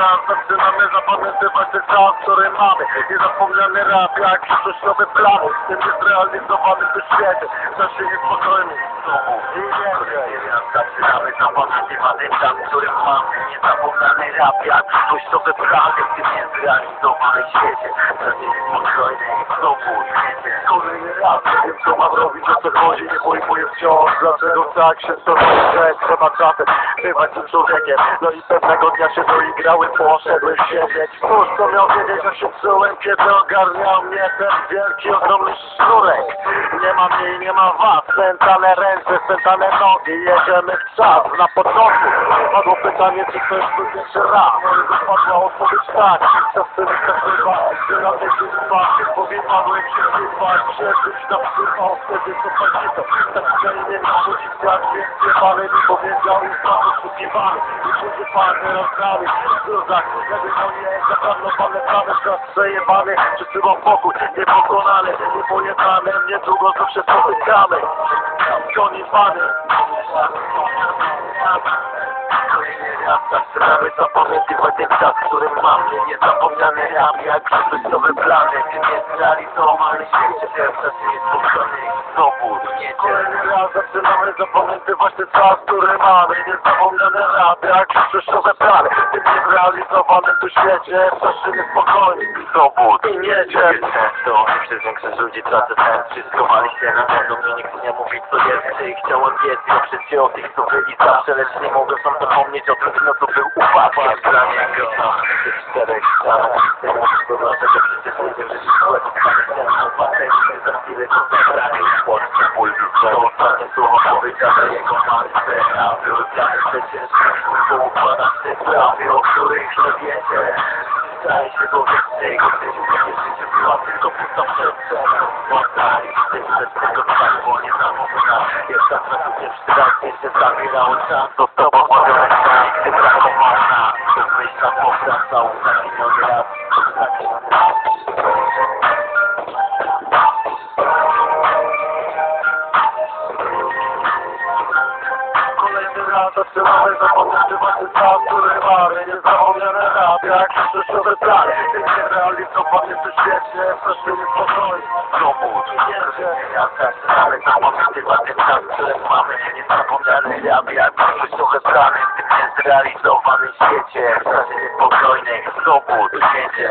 raz zaczynamy zapamiętywać ten czas, który mamy. Niezapomniany rap, jak przyszłościowe plany W tym niezrealizowanym tu świecie. Czas się niespokojny znowu i więcej raz zaczynamy zapamiętywać ten czas, który mamy. Niezapomniany rap, jak przyszłościowe plany W tym niezrealizowanym świecie. Czas jest spokojny i znowu Kolejny raz, nie wiem co mam robić, o co chodzi Nie pojmuję wciąż, dlaczego tak się to Że trzeba czasem bywać tym człowiekiem. No i pewnego dnia się doigrały, poszedłem siedzieć co miał wiedzieć, że się czułem Kiedy ogarniał mnie ten wielki, ogromny sznurek. Nie ma mnie i nie ma was, spętane ręce, spętane nogi Jedziemy w czas, na początku Padło pytanie, czy ktoś tu jeszcze raz Padła odpowiedź tak, czasem przebywa Że na tej chyba, powiewałem się chyba Przeżyć na psycho, wtedy to będzie to Tak wcześniej na policjach, więc jebany mi powiedział Już na poszukiwany, już ludzie parne rozdali W gruzach, żeby to nie zaplanowane plany Czas przejebany, przysyłam pokój Niepokonany, niepojebany Niedługo tu się spotykamy Koni pany raz zaczynamy zapamiętywać ten czas, który mamy Niezapomniany rap, jak przyszłościowe plany tym niezrealizowanym świecie Czas jest spokojny i znowu jedzie Kolejny raz zaczynamy zapamiętywać ten czas, który mamy. Niezapomniany rap, jak przyszłościowe plany tym niezrealizowanym tu świecie Czas się niespokojny Znowu i jedzie Często przez większość ludzi tracę sens Wszystko wali się na pewno mi nikt nie mówi co jest chciałem wiedzieć oprzeć się o tych co byli zawsze Lecz nie mogę sam zapomnieć o tym no co był upadkiem dla niego W czterech możesz zobaczyć, że przecież nie wiem, że upadek. Za chwilę to zabranie Płotki ból To ostatnie słowo powiedziane jego matce A były plany przecież Bo układasz te sprawy, o których nie wiecie Staje się to więcej, gdy życie była tylko pusta przestrzeń Woda i wstyd z tego czarło nie zamówna Jeszcze raz pierwszy raz jeszcze zabierało czas To z tobą mogę ręka, gdy brakowana To myśla powracał taki nowy raz Taki Kolejny raz zaczynamy zapamiętywać ten czas, który mamy Niezapomniany rap, jak przyszłościowe plany W tym niezrealizowanym tu świecie Czas się niespokojny Znowu jedzie Ja zaczynamy zapamiętywać ten czas, który mamy Niezapomniany rap, jak przyszłościowe plany W tym niezrealizowanym świecie W czasie niespokojnej znowu tu jedzie